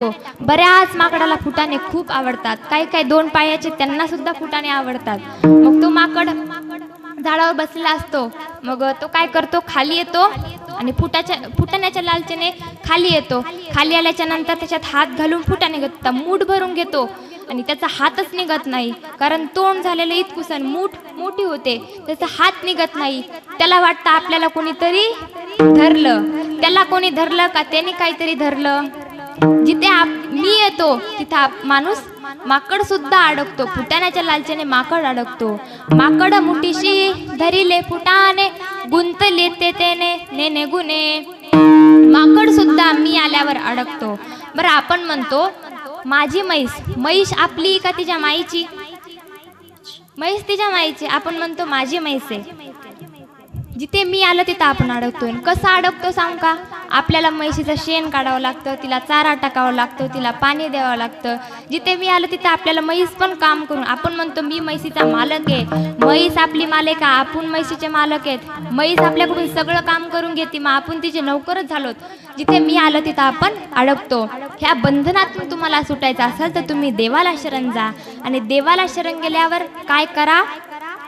हो. बऱ्याच माकडाला फुटाणे खूप आवडतात. काही काही दोन पायाचे त्यांना सुद्धा फुटाणे आवडतात. मग तो माकड झाडावर बसलेला असतो. मग तो काय करतो? खाली येतो आणि फुटाच्या फुटाण्याच्या लालचेने खाली येतो. खाली आल्याच्यानंतर त्याच्यात हात घालून फुटाणे घेतो मूठ भरून घेतो आणि त्याचा हातच निघत नाही. कारण तोंड झालेलं इतकुसन मूठ मोठी होते. त्याचा हात निघत नाही. त्याला वाटतं आपल्याला कोणीतरी धरलं. त्याला कोणी धरलं का? त्याने काहीतरी धरलं. जिथे आप मी येतो तिथं आप माणूस माकड सुद्धा अडकतो. फुटाण्याच्या लालचेने माकड अडकतो. माकड मुठीशी धरिले फुटाने गुंतले ते तेने नेने गुने माकड सुद्धा मी आल्यावर अडकतो. बरं आपण म्हणतो माझी म्हैस म्हैस आपली का तिच्या माईची? म्हैस तिच्या माईची. आपण म्हणतो माझी म्हैस आहे. जिथे मी आलं तिथं आपण अडकतो कसं अडकतो सांग का? आपल्याला म्हैशीचं शेण काढावं लागतं तिला चारा टाकावं लागतं तिला पाणी द्यावं लागतं. जिथे मी आलं तिथे आपल्याला म्हैस पण काम करून आपण म्हणतो मी म्हैशीचा मालक आहे. म्हैस आपली मालक आहे आपण म्हशीचे मालक आहेत. म्हैस आपल्याकडून सगळं काम करून घेते मग आपण तिचे नौकरच झालोत. जिथे मी आलं तिथं आपण अडकतो. ह्या बंधनातून तुम्हाला सुटायचं असेल तर तुम्ही देवाला शरण जा. आणि देवाला शरण गेल्यावर काय करा?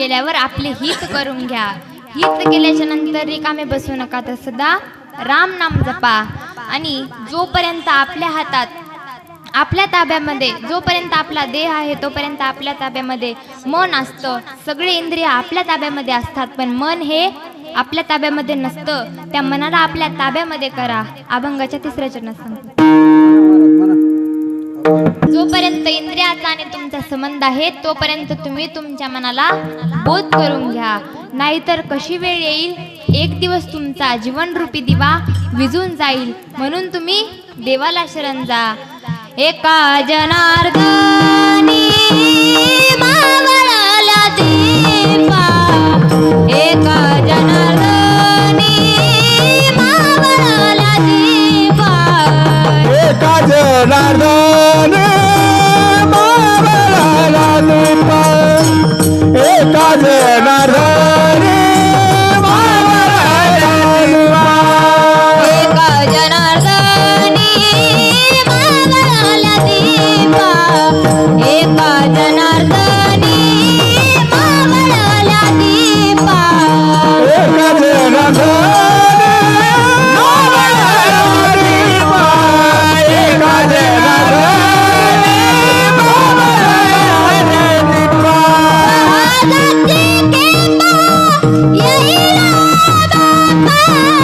गेल्यावर आपले हित करून घ्या. हित केल्याच्यानंतर रिकामे बसू नका तर सदा राम नाम जपा. आणि जोपर्यंत आपल्या हातात आपल्या ताब्यामध्ये जोपर्यंत आपला देह आहे तोपर्यंत आपल्या ताब्यामध्ये मन असतं. सगळे इंद्रिय आपल्या ताब्यामध्ये असतात पण मन हे आपल्या ताब्यामध्ये नसतं. त्या मनाला आपल्या ताब्यामध्ये करा. अभंगाच्या तिसऱ्या चरणात सांगतो. जोपर्यंत इंद्रियाचा आणि तुमचा संबंध आहे तोपर्यंत तुम्ही तुमच्या मनाला बोध करून घ्या. नाहीतर कशी वेळ येईल? एक दिवस तुमचा जीवनरूपी दिवा विजून जाईल. म्हणून तुम्ही देवाला शरण जा. एका जनार्दनी يا إله بابا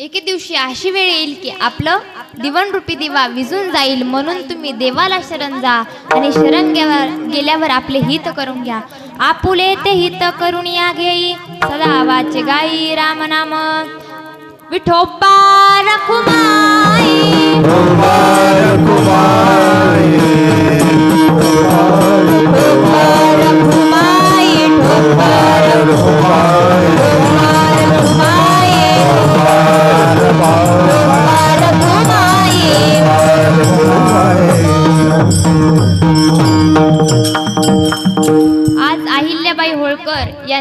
एके दिवशी अशी वेळ येईल की आपलं दिवणरूपी दिवा विझून जाईल म्हणून तुम्ही देवाला शरण जा आणि शरण गेल्यावर आपले हित करून घ्या. आपुले ते हित करून या घेई. सदा वाचे गाई रामनाम विठोबा रखुमाई. रखुमाई.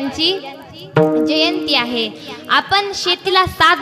यांची जयंती आहे. आपण शेतीला सात